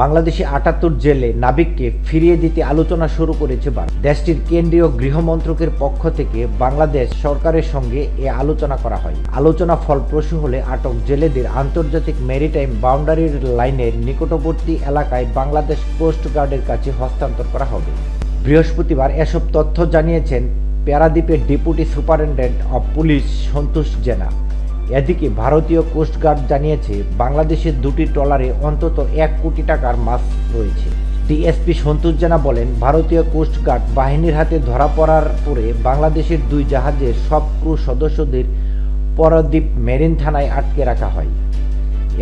বাংলাদেশি আটাত্তর জেলে নাবিককে ফিরিয়ে দিতে আলোচনা শুরু করেছে দেশটির কেন্দ্রীয় গৃহমন্ত্রকের পক্ষ থেকে বাংলাদেশ সরকারের সঙ্গে এ আলোচনা করা হয়। আলোচনা ফলপ্রসূ হলে আটক জেলেদের আন্তর্জাতিক মেরিটাইম বাউন্ডারির লাইনের নিকটবর্তী এলাকায় বাংলাদেশ কোস্ট গার্ডের কাছে হস্তান্তর করা হবে। বৃহস্পতিবার এসব তথ্য জানিয়েছেন প্যারাদ্বীপের deputy superintendent of police Santosh Jena. এদিকে ভারতীয় কোস্টগার্ড জানিয়েছে, বাংলাদেশের দুটি ট্রলারে অন্তত এক কোটি টাকার মাছ রয়েছে। ডিএসপি সন্তোষ জানা বলেন, ভারতীয় কোস্টগার্ড বাহিনীর হাতে ধরা পড়ার পরে বাংলাদেশের দুই জাহাজের সব ক্রু সদস্যদের পরদ্বীপ মেরিন থানায় আটকে রাখা হয়।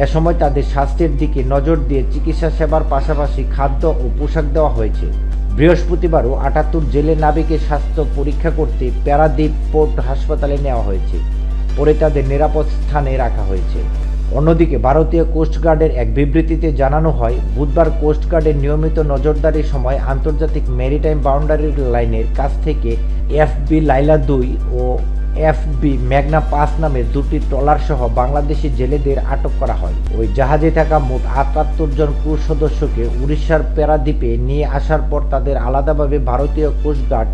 এ সময় তাদের স্বাস্থ্যের দিকে নজর দিয়ে চিকিৎসা সেবার পাশাপাশি খাদ্য ও পোশাক দেওয়া হয়েছে। বৃহস্পতিবারও আটাত্তর জেলে নাবিকের স্বাস্থ্য পরীক্ষা করতে প্যারাদ্বীপ পোর্ট হাসপাতালে নেওয়া হয়েছে। পরে তাদের নিরাপদ স্থানে রাখা হয়েছে। অন্যদিকে ভারতীয় কোস্টগার্ডের এক বিবৃতিতে জানানো হয়, বুধবার কোস্টগার্ডের নিয়মিত নজরদারির সময় আন্তর্জাতিক মেরিটাইম বাউন্ডারির লাইনের কাছ থেকে এফবি লাইলা দুই ও এফবি ম্যাগনা পাঁচ নামের দুটি ট্রলার সহ বাংলাদেশি জেলেদের আটক করা হয়। ওই জাহাজে থাকা মোট আটাত্তর জন ক্রু সদস্যকে উড়িষ্যার প্যারাদ্বীপে নিয়ে আসার পর তাদের আলাদাভাবে ভারতীয় কোস্টগার্ড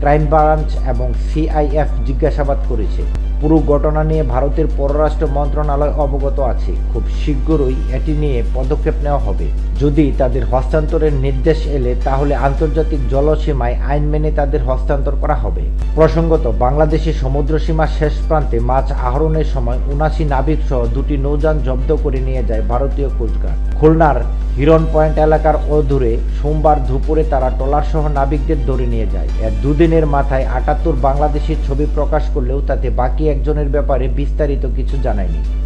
ক্রাইম ব্রাঞ্চ এবং সিআইএফ জিজ্ঞাসাবাদ করেছে। পুরো ঘটনা নিয়ে ভারতের পররাষ্ট্র মন্ত্রণালয় অবগত আছে। খুব শীঘ্রই এটি নিয়ে পদক্ষেপ নেওয়া হবে। যদি তাদের হস্তান্তরের নির্দেশ এলে তাহলে আন্তর্জাতিক জলসীমায় আইন মেনে তাদের হস্তান্তর করা হবে। প্রসঙ্গত বাংলাদেশের সমুদ্রসীমার শেষ প্রান্তে মাছ আহরণের সময় উনাশি নাবিক সহ দুটি নৌযান জব্দ করে নিয়ে যায় ভারতীয় কোস্টগার্ড। খুলনার হিরন পয়েন্ট এলাকার অদূরে সোমবার দুপুরে তারা ট্রলারসহ নাবিকদের ধরে নিয়ে যায়। এর দুদিনের মাথায় আটাত্তর বাংলাদেশের ছবি প্রকাশ করলেও তাতে বাকি একজনের ব্যাপারে বিস্তারিত কিছু জানায়নি।